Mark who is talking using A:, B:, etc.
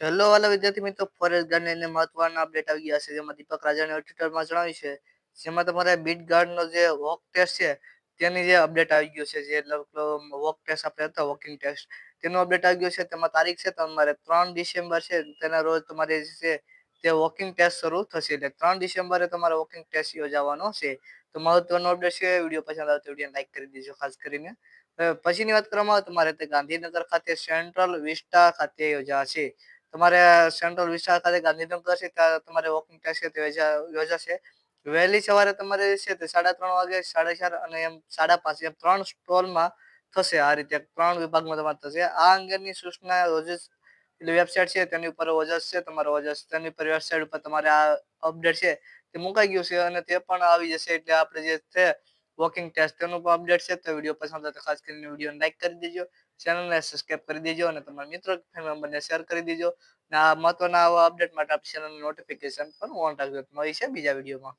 A: તો હેલો વાલા વિદ્યાર્થી મિત્રો ફોરેસ્ટ ગાર્ડ ને મહત્વના અપડેટ આવી ગયા છે, જેમાં દીપક રાજાને ટ્વિટરમાં જણાવ્યું છે, જેમાં તમારે બીટ ગાર્ડનો જે વોક ટેસ્ટ છે, તેની જે અપડેટ આવી ગયો છે, જે વોક ટેસ્ટ આપણે હતા વોકિંગ ટેસ્ટ તેનો અપડેટ આવી ગયો છે, તેમાં તારીખ છે, તમારે ત્રણ ડિસેમ્બર છે, તેના રોજ તમારે છે, તે વોકિંગ ટેસ્ટ શરૂ થશે, એટલે ત્રણ ડિસેમ્બરે તમારે વોકિંગ ટેસ્ટ યોજાવાનો છે. તો મહત્વનો અપડેટ છે, વીડિયો પસંદ આવે તો વીડિયો લાઈક કરી દેજો, ખાસ કરીને. પછીની વાત કરવામાં આવે તમારે તે ગાંધીનગર ખાતે સેન્ટ્રલ વિસ્ટા ખાતે યોજાશે. તમારે સેન્ટ્રલ વિસ્તાર ખાતે ગાંધીનગર છે, ત્યાં તમારે વોકિંગ ટેસ્ટ છે તે યોજાશે. વહેલી સવારે તમારે છે તે સાડા ત્રણ વાગે, સાડા ચાર અને એમ સાડા પાંચ, એમ ત્રણ સ્ટોલમાં થશે આ રીતે ત્રણ વિભાગમાં તમારે થશે. આ અંગેની સૂચના રોજસ એટલે વેબસાઇટ છે, તેની ઉપર ઓજસ છે, તમારો ઓજસ તેની ઉપર વેબસાઇટ ઉપર તમારે આ અપડેટ છે, તે મુકાઈ ગયું છે અને તે પણ આવી જશે એટલે આપણે જે છે વોકિંગ ટેસ્ટ તેનું પણ અપડેટ છે, તો વીડિયો પસંદ આવે તો ખાસ કરીને વીડિયો લાઈક કરી દેજો. ચેનલને સબસ્ક્રાઇબ કરી દેજો અને તમારા મિત્રો ફેમિલી મેમ્બરને શેર કરી દેજો. અને આ મહત્વના આવા અપડેટ માટે આપ ચેનલ નોટિફિકેશન પણ ઓન રાખજો. છે બીજા વિડીયોમાં